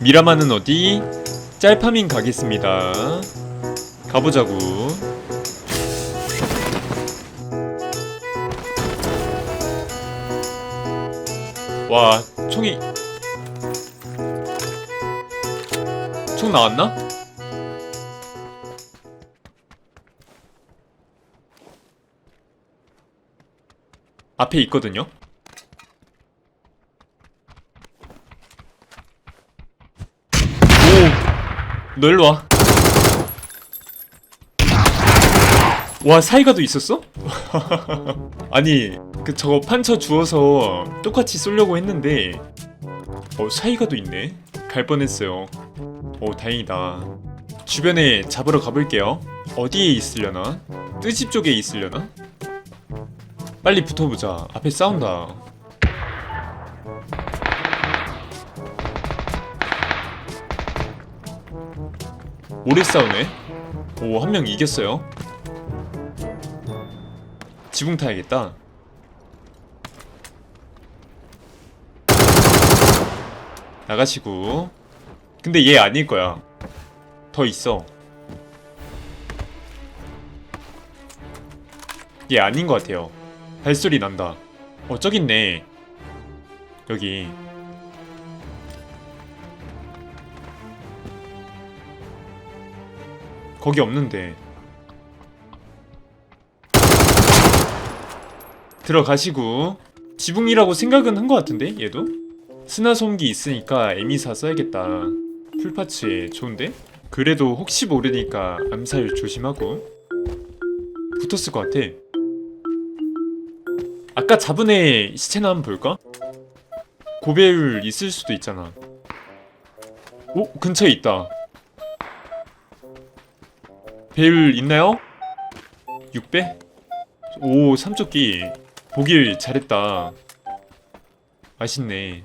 미라마는 어디? 짤파밍 가겠습니다. 가보자고. 와, 총이. 총 나왔나? 앞에 있거든요? 오! 너 일로 와. 와, 사이가도 있었어? 아니, 그 저거 판쳐 주워서 똑같이 쏘려고 했는데, 어, 사이가도 있네. 갈 뻔했어요. 오, 다행이다. 주변에 잡으러 가볼게요. 어디에 있으려나? 뜨집 쪽에 있으려나? 빨리 붙어보자. 앞에 싸운다. 오래 싸우네. 오, 한 명 이겼어요. 지붕 타야겠다. 나가시고. 근데 얘 아닐 거야. 더 있어. 얘 아닌 것 같아요. 발소리 난다. 어, 저기 있네. 여기. 거기 없는데. 들어가시고. 지붕이라고 생각은 한 것 같은데, 얘도? 스나솜기 있으니까 에미사 써야겠다. 풀파츠에 좋은데? 그래도 혹시 모르니까 암살 조심하고. 붙었을 것 같아. 아까 잡은 애 시체나 한번 볼까? 고배율 있을 수도 있잖아. 오, 근처에 있다. 배율 있나요? 6배? 오, 삼조끼. 보길 잘했다. 맛있네.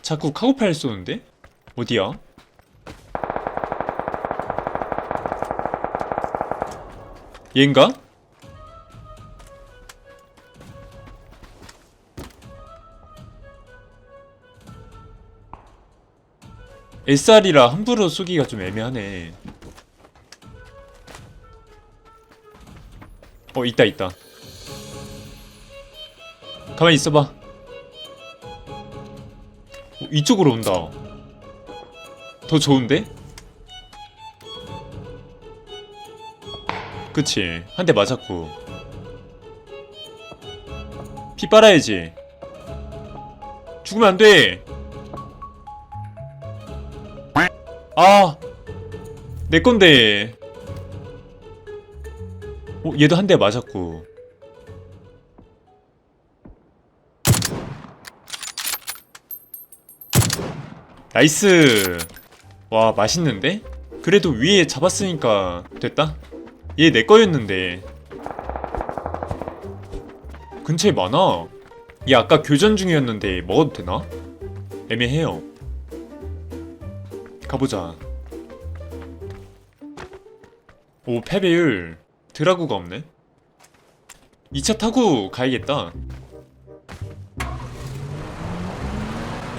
자꾸 카고팔 쏘는데? 어디야? 얘인가? SR이라 함부로 쏘기가 좀 애매하네. 어, 있다, 있다. 가만히 있어봐. 어, 이쪽으로 온다. 더 좋은데? 그치. 한 대 맞았고. 피 빨아야지. 죽으면 안 돼! 아! 내 건데. 어, 얘도 한 대 맞았고. 나이스! 와, 맛있는데? 그래도 위에 잡았으니까 됐다? 얘 내 거였는데. 근처에 많아. 얘 아까 교전 중이었는데 먹어도 되나? 애매해요. 가보자. 오, 패배율. 드라구가 없네. 2차 타고 가야겠다.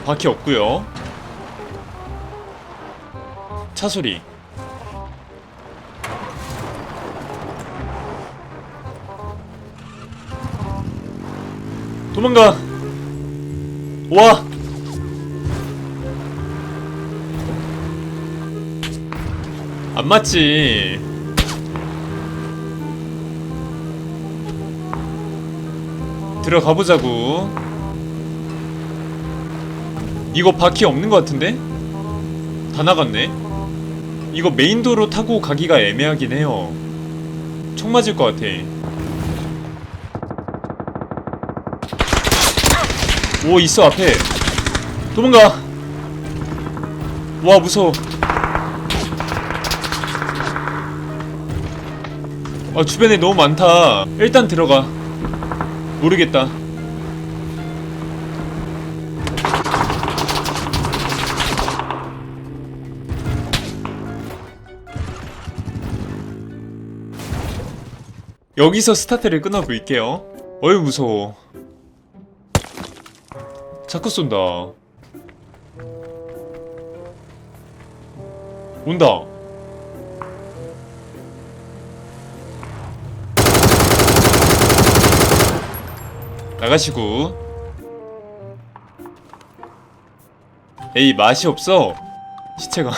바퀴 없고요. 차 소리. 도망가. 와. 안 맞지. 들어가 보자고. 이거 바퀴 없는 것 같은데? 다 나갔네. 이거 메인도로 타고 가기가 애매하긴 해요. 총 맞을 것 같아. 오 있어 앞에. 도망가. 와 무서워. 아 주변에 너무 많다. 일단 들어가. 모르겠다. 여기서 스타트를 끊어볼게요. 어이 무서워. 자꾸 쏜다. 온다. 나가시고. 에이, 맛이 없어. 시체가.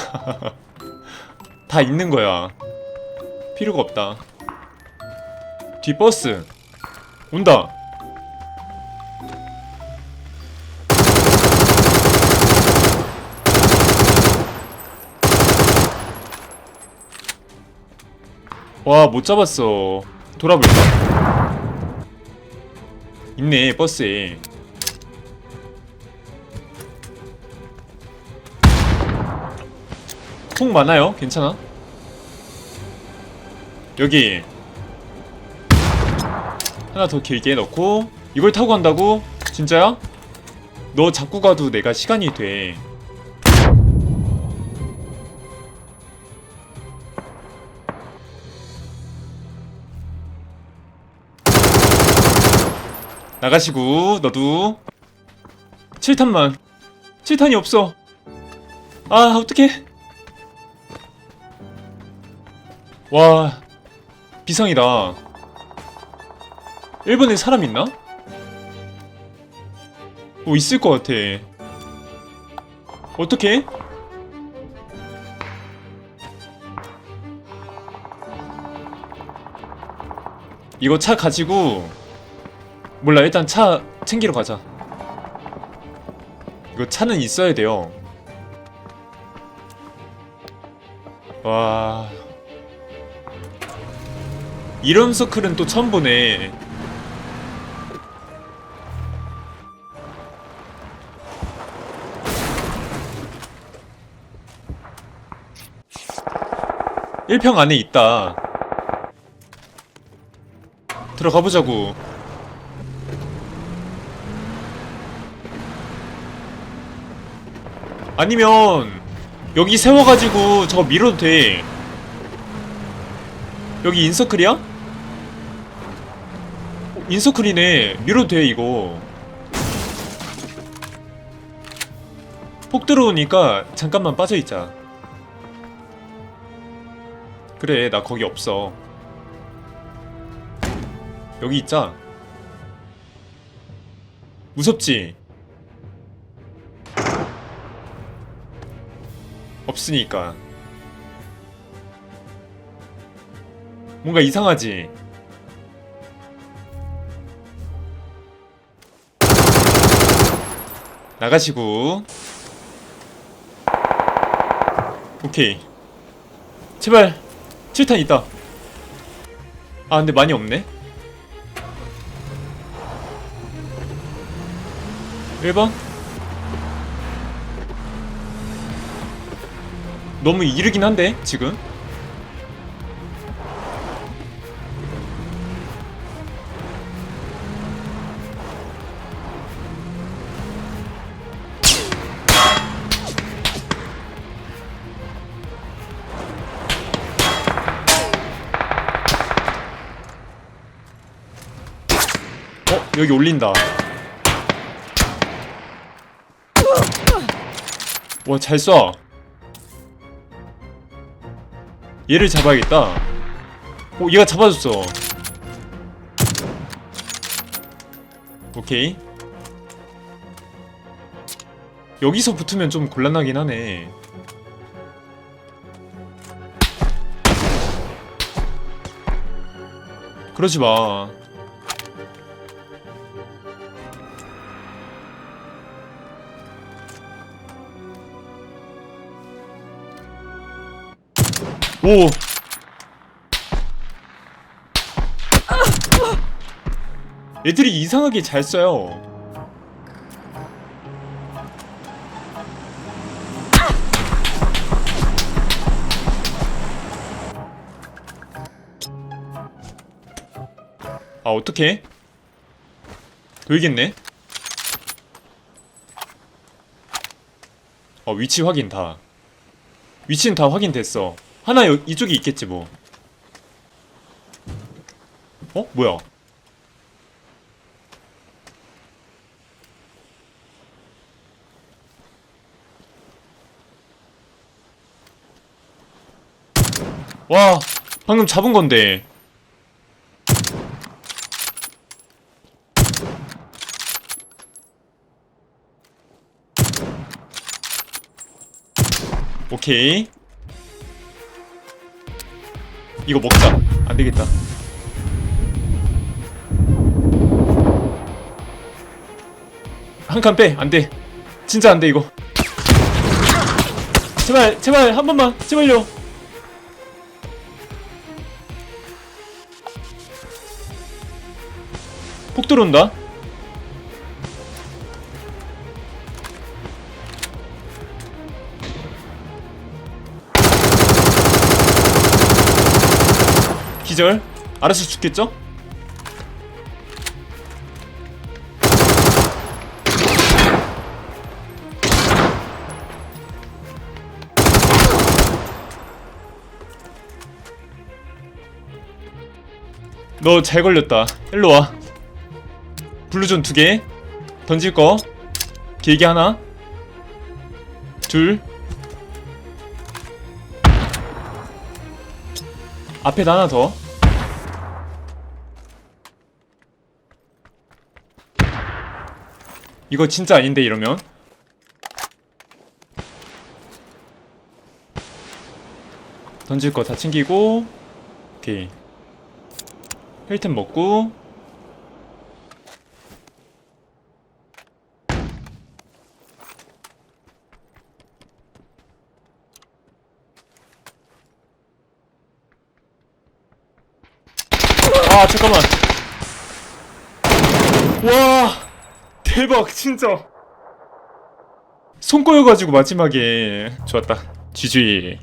다 있는 거야. 필요가 없다. 뒤 버스. 온다. 와, 못 잡았어. 돌아볼까? 있네, 버스에. 통 많아요? 괜찮아? 여기. 하나 더 길게 넣고, 이걸 타고 간다고? 진짜야? 너 잡고 가도 내가 시간이 돼. 나가시고 너도. 7탄만. 7탄이 없어. 아 어떡해. 와 비상이다. 일본에 사람 있나? 어 있을 것 같아. 어떡해? 이거 차 가지고 몰라 일단 차 챙기러 가자. 이거 차는 있어야 돼요. 와. 이런 서클은 또 처음 보네. 일평 안에 있다. 들어가 보자고 아니면 여기 세워가지고 저거 밀어도 돼. 여기 인서클이야? 어, 인서클이네. 밀어도 돼 이거. 폭 들어오니까 잠깐만 빠져있자. 그래 나 거기 없어. 여기 있자. 무섭지? 없으니까. 뭔가 이상하지? 나가시고. 오케이. 제발 7탄 있다. 아 근데 많이 없네? 1번 너무 이르긴 한데 지금 어 여기 올린다 와 잘 쏴. 얘를 잡아야겠다. 오, 얘가 잡아줬어. 오케이. 여기서 붙으면 좀 곤란하긴 하네. 그러지 마. 오. 애들이 이상하게 잘 써요. 아, 어떡해? 돌겠네? 어, 위치 확인 다. 위치는 다 확인됐어. 하나 여, 이쪽에 있겠지 뭐. 어? 뭐야? 와 방금 잡은 건데 오케이 이거 먹자. 안 되겠다. 한 칸 빼. 안 돼. 진짜 안 돼 이거. 제발 제발 한 번만. 제발요. 폭 들어온다 기절 알아서 죽겠죠? 너 잘 걸렸다. 일로 와. 블루존 두 개. 던질 거. 길게 하나. 둘. 앞에다 하나 더. 이거 진짜 아닌데 이러면. 던질 거 다 챙기고. 오케이. 힐템 먹고 아 잠깐만. 와 대박 진짜. 손 꼬여가지고 마지막에 좋았다. GG